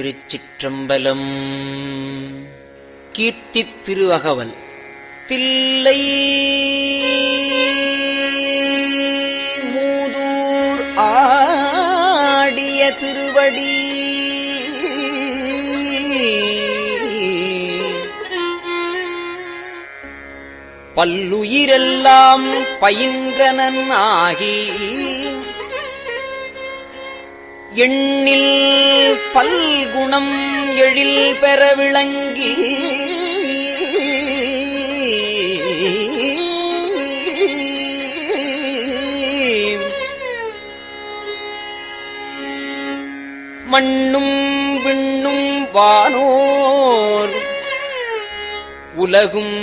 திருச்சிற்றம்பலம். கீர்த்தி திருவகவல். தில்லை மூதூர் ஆடிய திருவடி. பல்லுயிரெல்லாம் பயின்றனன் ஆகி எண்ணில் பல்குணம் எழில் பெற விளங்கி மண்ணும் விண்ணும் வானோர் உலகும்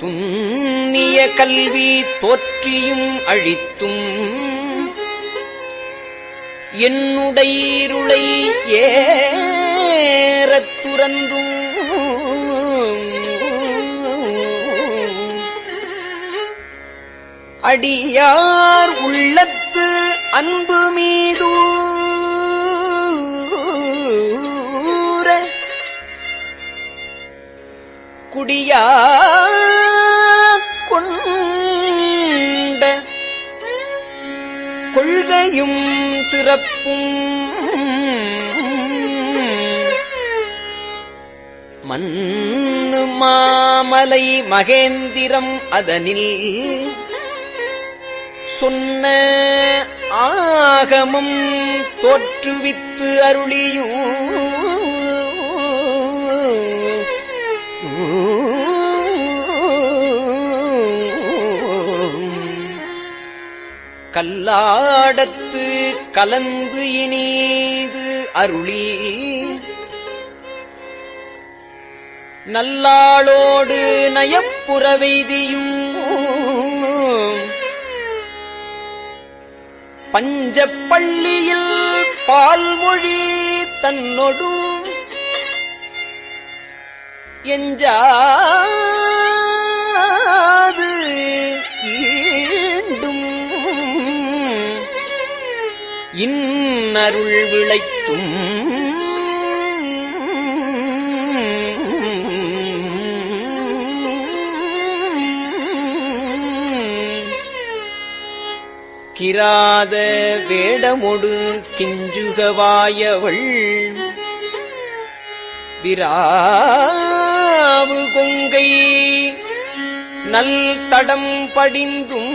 துன் கல்வி தோற்றியும் அழித்தும். என்னுடையிருளை ஏறத் துறந்தும். அடியார் உள்ளத்து அன்பு மீதூர குடியார் சிறப்பும் மண்ணு மாமலை மகேந்திரம் அதனில் சொன்ன ஆகமம் தோற்றுவித்து அருளியும் கல்லாடத்து கலந்து இனீது அருளி நல்லாளோடு நயப்புறவெய்தியும் பஞ்சப்பள்ளியில் பால்மொழி தன்னொடும் எஞ்சாது. ஈண்டும் இன்னருள் விளைத்தும். கிராத வேடமொடு கிஞ்சுகவாயவள் விராவு கொங்கை நல் தடம் படிந்தும்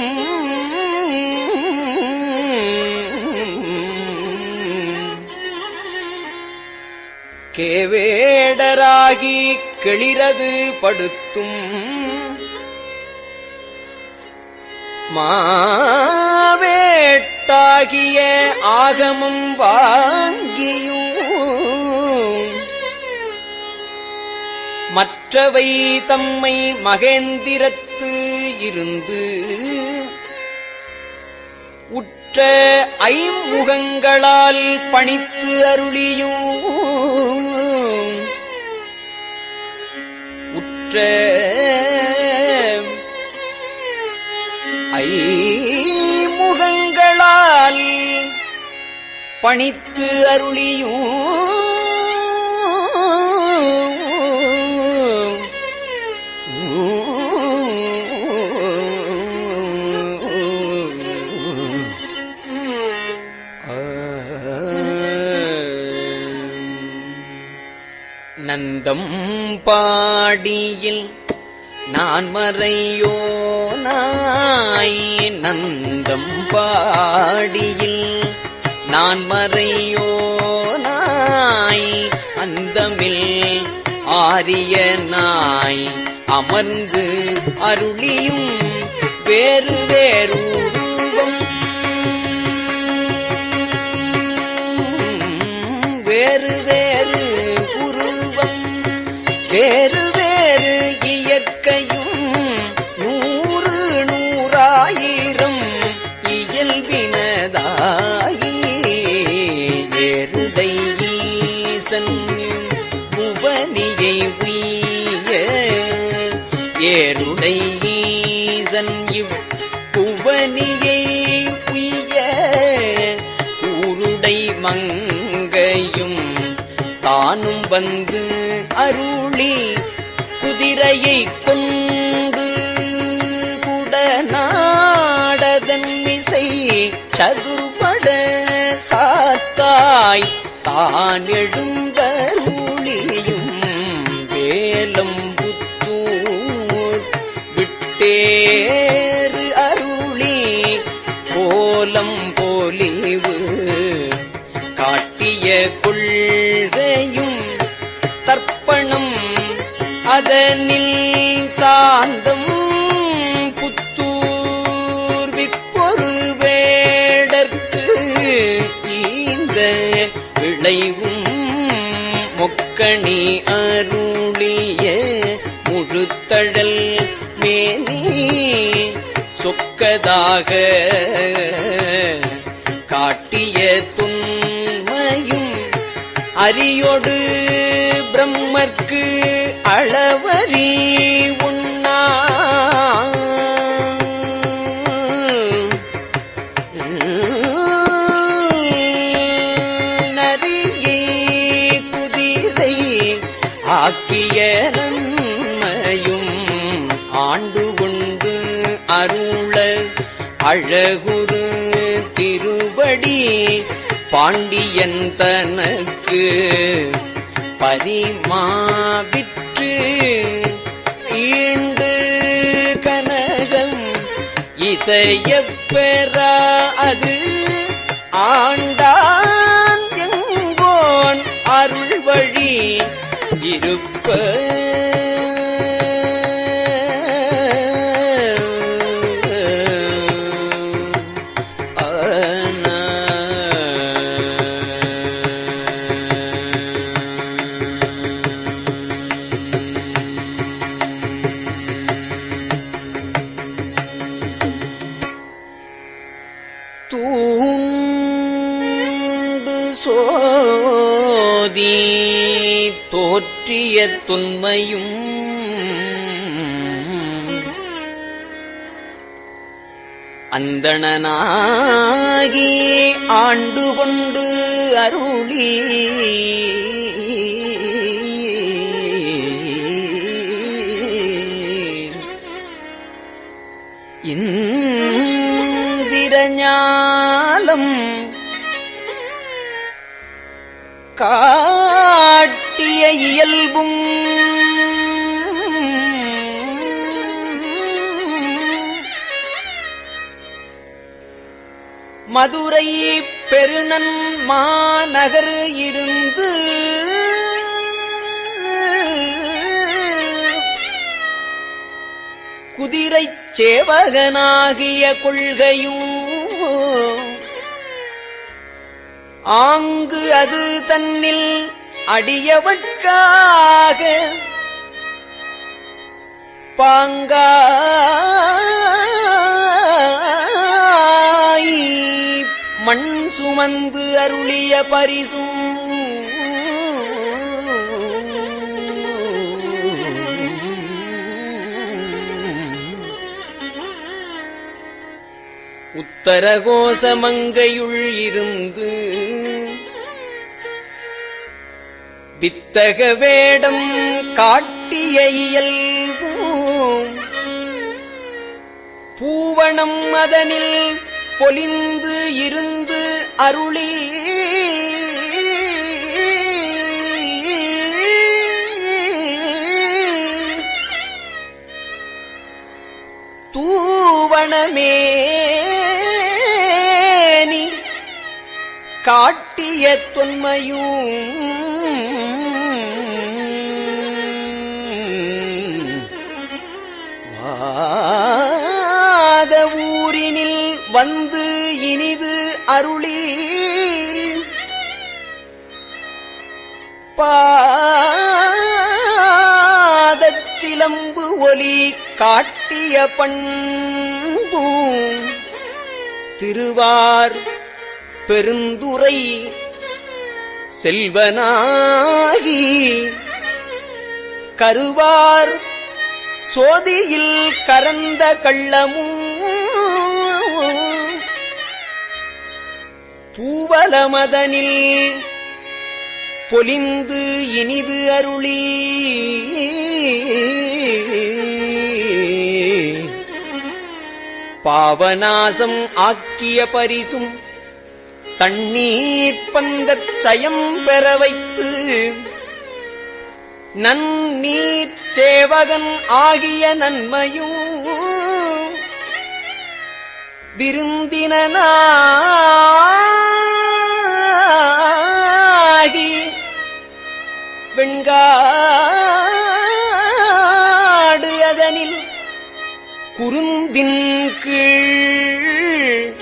கேவேடராகி கிளிரது படுத்தும் மாவேட்டாகிய ஆகமம் வாங்கியும் மற்றவை தம்மை மகேந்திரத்து இருந்து உற்ற ஐமுகங்களால் பணித்து அருளியும் உற்ற ஐமுகங்களால் பணித்து அருளியும் நந்தம் பாடியில் நான் மறையோ நாய்? நந்தம் பாடியில் நான் மறையோ நாய்? அந்தமில் ஆரிய நாய் அமர்ந்து அருளியும் வேறு வேறு வேறு வேறு இயற்கையும் நூறு நூறாயிரம் இயல்பினதாகி வேறுதை ஈசன் உபனியை உய ஏருடை ஈசன் இவ் புவனியை உய உருடை மங்கையும் தானும் வந்து அருள் திரையை கொண்டு குடநாடதன் மிசை சதுர்பட சாத்தாய் தான் எழுந்தருளியும் வேலம் சொக்கதாக காட்டிய துன்மையும் அரியோடு பிரம்மர்க்கு அளவறி அழகுரு திருவடி பாண்டியன் தனக்கு பரிமாவிற்று ஈண்டு கனகம் இசையப்பெறா அது ஆண்டான் எங்கோன் அருள் வழி இருப்ப தோற்றிய தொன்மையும் அந்தணனாகி ஆண்டு கொண்டு அருளி இந்திரஞாலம் கா காட்டிய இயல்பும் மதுரை பெருநன் மாநகர் இருந்து குதிரைச் சேவகனாகிய கொள்கையும் ஆங்கு அது தன்னில் அடியவட்காக பாங்காய் மண் சுமந்து அருளிய பரிசும் உத்தரகோசமங்கையுள் இருந்து வித்தக வேடம் காட்டிய இயல்பும். பூவணம் அதனில் பொலிந்து இருந்து அருளி தூவணமேனி காட்டிய தொன்மையும் அருளி பாதச்சிலம்பு ஒலி காட்டிய பண்பும் திருவார் பெருந்துரை செல்வனாகி. கருவார் சோதியில் கரந்த கள்ளமும் பூவலமதனில் பொலிந்து இனிது அருளி. பாவநாசம் ஆக்கிய பரிசும் தண்ணீர் பந்தச் சயம் பெற வைத்து நன்னீர் சேவகன் ஆகிய நன்மையும் விருந்தினாகி வெண்காடு அதனில் குருந்தின் கீழ்.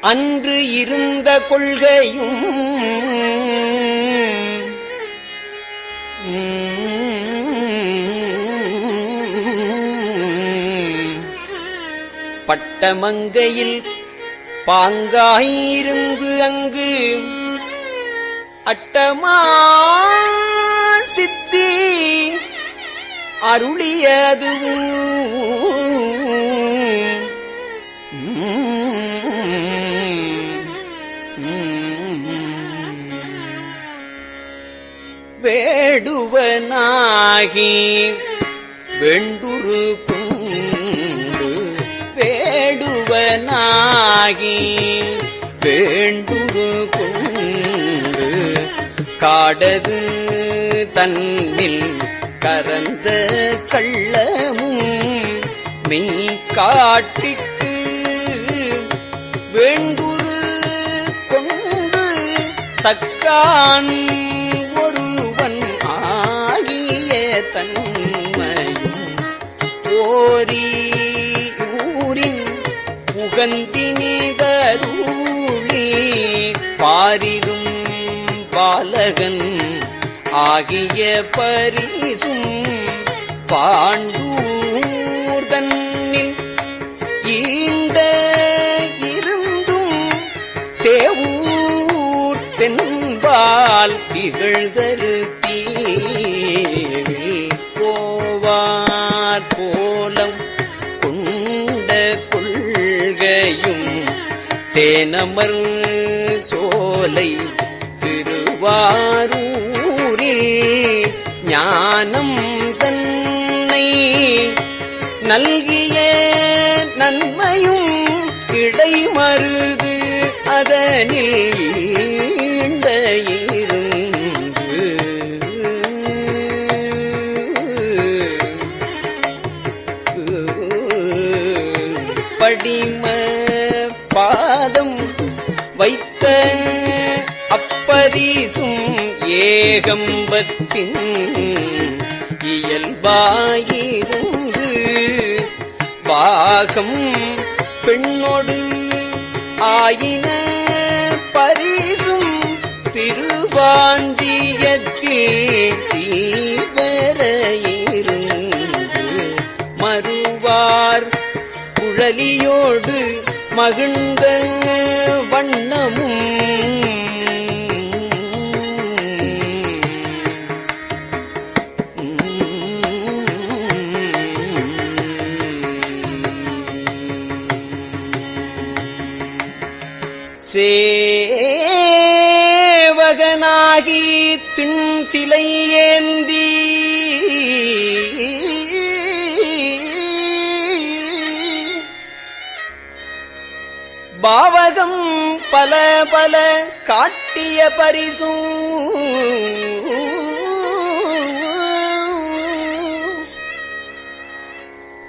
அன்று இருந்த கொள்கையும் அட்டமங்கையில் பாங்காயிருந்து அங்கு அட்டமா சித்தி அருளியதுவும் வேடுவனாகி வெண்டுரு வேடுவனாகி வேண்டுரு கொண்டு காடது தன்னில் கரந்த கள்ளமும் மெய் காட்டிட்டு வேண்டுரு கொண்டு தக்கான் புகந்தினிதருளி பாரிதும் பாலகன் ஆகிய பரிசும் பாண்டூர்தன்னில் ஈண்ட இருந்தும் தேவூர் தென்பால் திகழ்தரு போவார் போ தேனமர் சோலை திருவாரூரில் ஞானம் தன்னை நல்கிய நன்மையும் கிடைமருது அதனில் ஏகம்பத்தின் இயல்பாயிருந்து பாகம் பெண்ணோடு ஆயின பரிசும் திருவாஞ்சியத்தில் சீவரையிருந்து மறுவார் குழலியோடு மகிழ்ந்த வண்ண பல பல காட்டிய பரிசும்.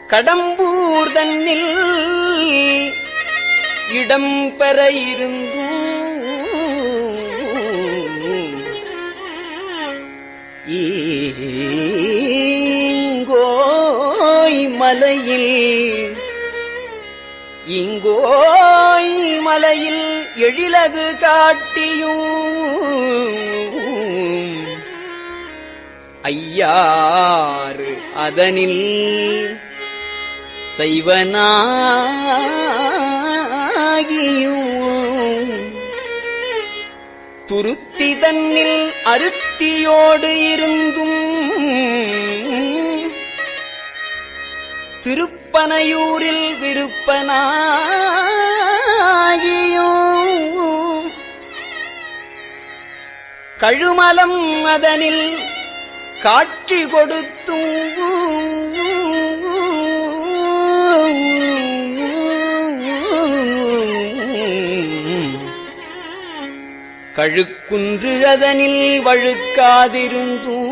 கடம்பூர் தன்னில் இடம் பெற இருந்தும். ஈங்கோய் மலையில் இங்கோய் மலையில் எழிலது காட்டியும் ஐயாறு அதனில் சைவனாகியும் துருத்தி தன்னில் அருத்தியோடு இருந்தும் திருப்பனையூரில் விருப்பனா ஆகியும். கழுமலம் அதனில் காட்சி கொடுத்தும். கழுக்குன்று அதனில் வழுக்காதிருந்தும்.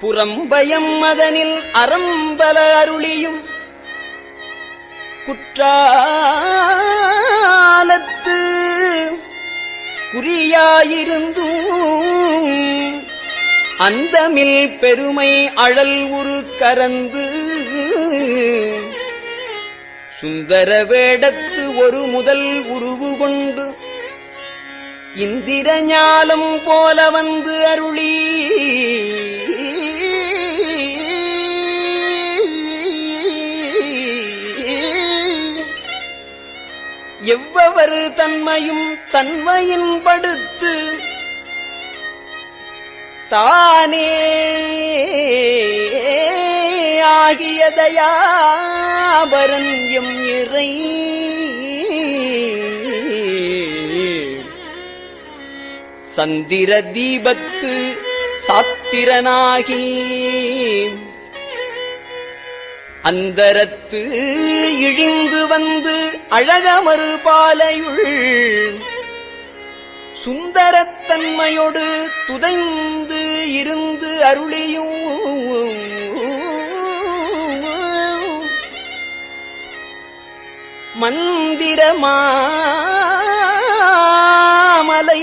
புறம்பயம் அதனில் அறம்பல அருளியும். குற்றாலத்து குறியாயிருந்தும் அந்தமில் பெருமை அழல் உரு கரந்து சுந்தர வேடத்து ஒரு முதல் உருவு கொண்டு இந்திர ஞாலம் போல வந்து அருளி எவ்வவரு தன்மையும் தன்மையின் படுத்து தானே ஆகியதையாபரன் எம் இறை. சந்திர தீபத்து சாத்திரனாகி அந்தரத்து இழிந்து வந்து அழகமறு பாலையுள் சுந்தரத்தன்மையோடு துதைந்து இருந்து அருளியும் மந்திரமாமலை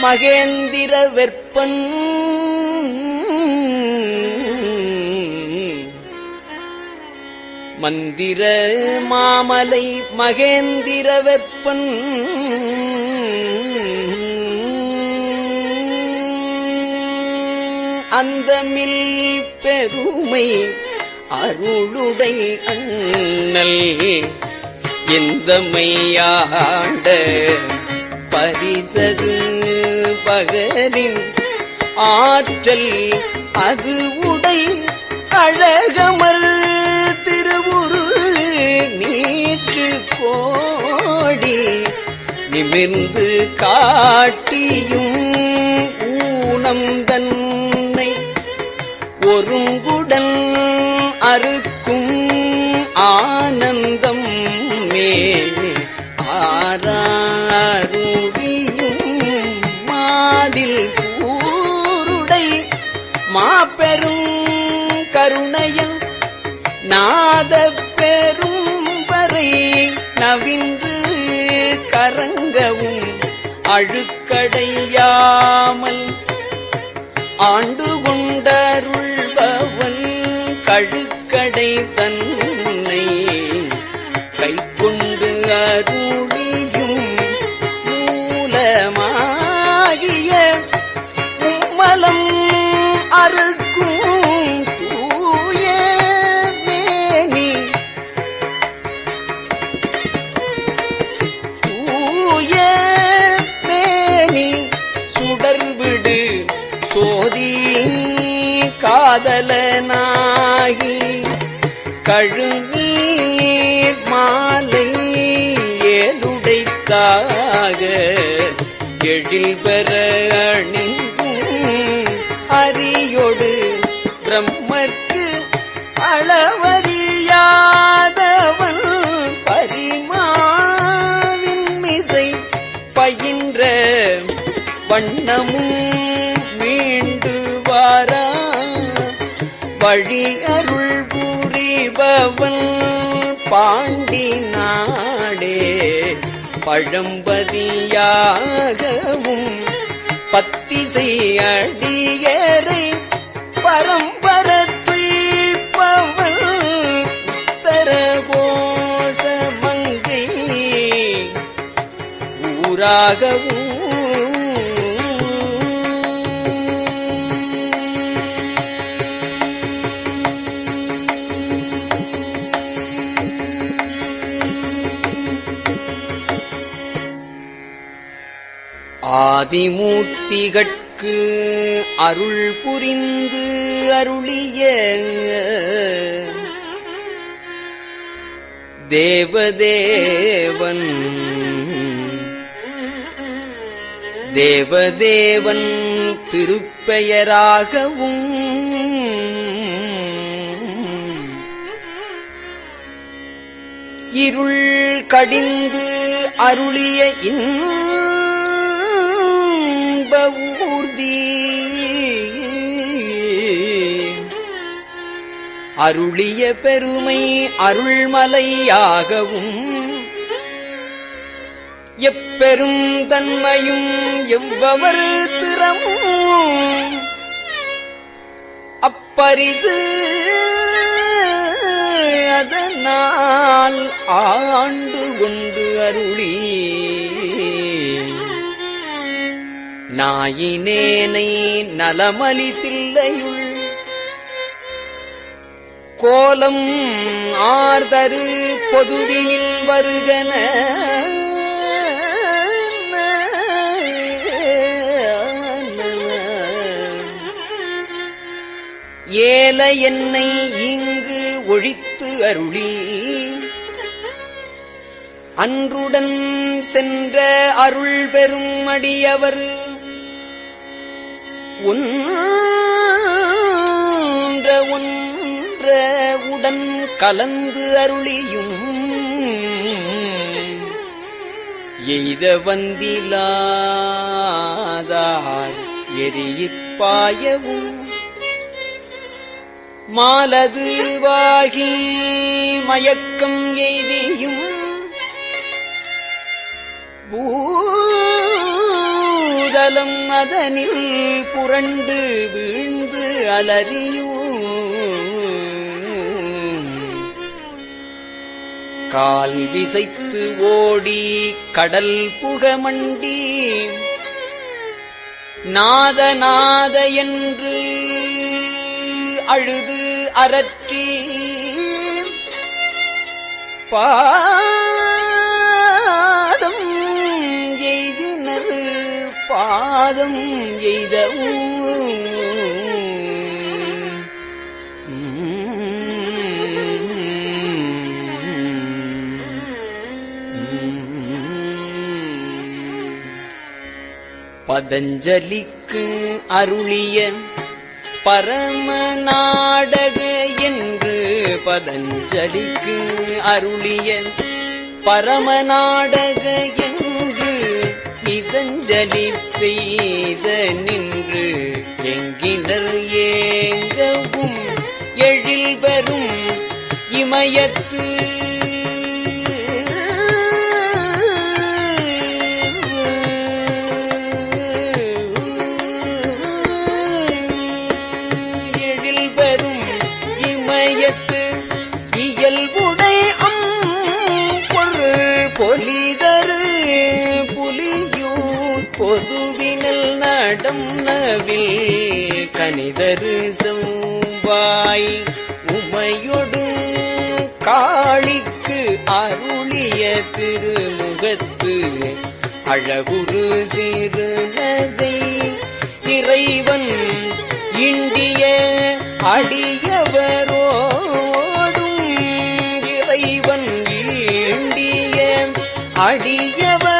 மகேந்திர வெப்பன் மந்திர மாமலை மகேந்திர வெப்பன். அந்தமில் பெருமை அருளுடை அண்ணல். எந்த மையாண்ட பரிசது பகரின் ஆற்றல் அது உடை அழகமர் கோடி நிமிர்ந்து காட்டியும் ஊனம் தன்னை ஒருங்குடன் அறுக்கும் ஆனந்தம் மேலே ஆராருடியும் மாதில் கூருடை மாபெரும் கருணையன் நாத பெரும் வரை நவின்று கரங்கவும் அழுக்கடையாமல் ஆண்டு கொண்டருள்பவன் கழுக்கடை தன்னை கைக்கொண்டு அருளியும் மூலமாகிய மும்மலம் அறுக்கும் கழுநீர் மாலை ஏதுடைத்தாக எழில் பெற அணிந்தும் அரியொடு பிரம்மர்க்கு அளவறியாதவன் பரிமாவின் மிசை பயின்ற வண்ணமும் மீண்டு வாரா. வழி அருள் புரிபவன் பாண்டி நாடே பழம்பதியாகவும் பத்திசை அடியரை பரம்பரத்து பவன் உத்தர ஊராகவும் ஆதிமூர்த்திகட்கு அருள் புரிந்து அருளிய தேவதேவன். தேவதேவன் திருப்பெயராகவும் இருள் கடிந்து அருளிய இன் அருளிய பெருமை அருள்மலையாகவும் எப்பெரும் தன்மையும் எவ்வவரு திறமும் அப்பரிசு அதனால் ஆண்டு கொண்டு அருளி நாயினேனை நலமலி தில்லையுள் கோலம் ஆர்தரு பொதுவினில் வருகன. ஏல என்னை இங்கு ஒழித்து அருளி. அன்றுடன் சென்ற அருள் பெரும் அடியவரு. ஒன்ற ஒன்ற உடன் கலந்து அருளியும். எய்த வந்திலாதார் எரியிப்பாயவும் மாலது வாகி மயக்கம் எய்தியும். பூ அகலம் அதனில் புரண்டு வீழ்ந்து அலறியும். கால் விசைத்து ஓடி கடல் புகமண்டி. நாத நாத என்று அழுது அரற்றி. பா பாதம் எய்த பதஞ்சலிக்கு அருளிய பரம நாடக என்று பதஞ்சலிக்கு அருளிய பரம நாடக என்று இதஞ்சலி பெய்த நின்று எங்கினர் ஏங்கவும் எழில் பெறும் இமயத்து பொதுவினல் நடம் நவில் கனிதரு செவ்வாய். உமையொடு காளிக்கு அருளிய திருமுகத்து அழகுரு சிறு நகை இறைவன் இண்டிய அடியவரோடும் இறைவன் ஈண்டிய அடியவர்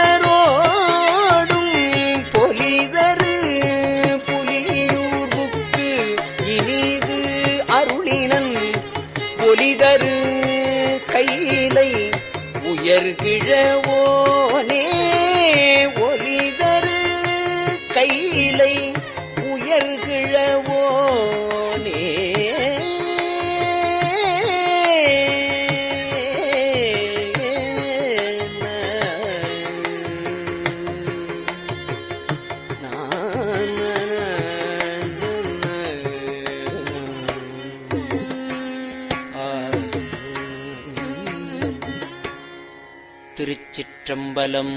உயர்கிழவோனே திருச்சிற்றம்பலம்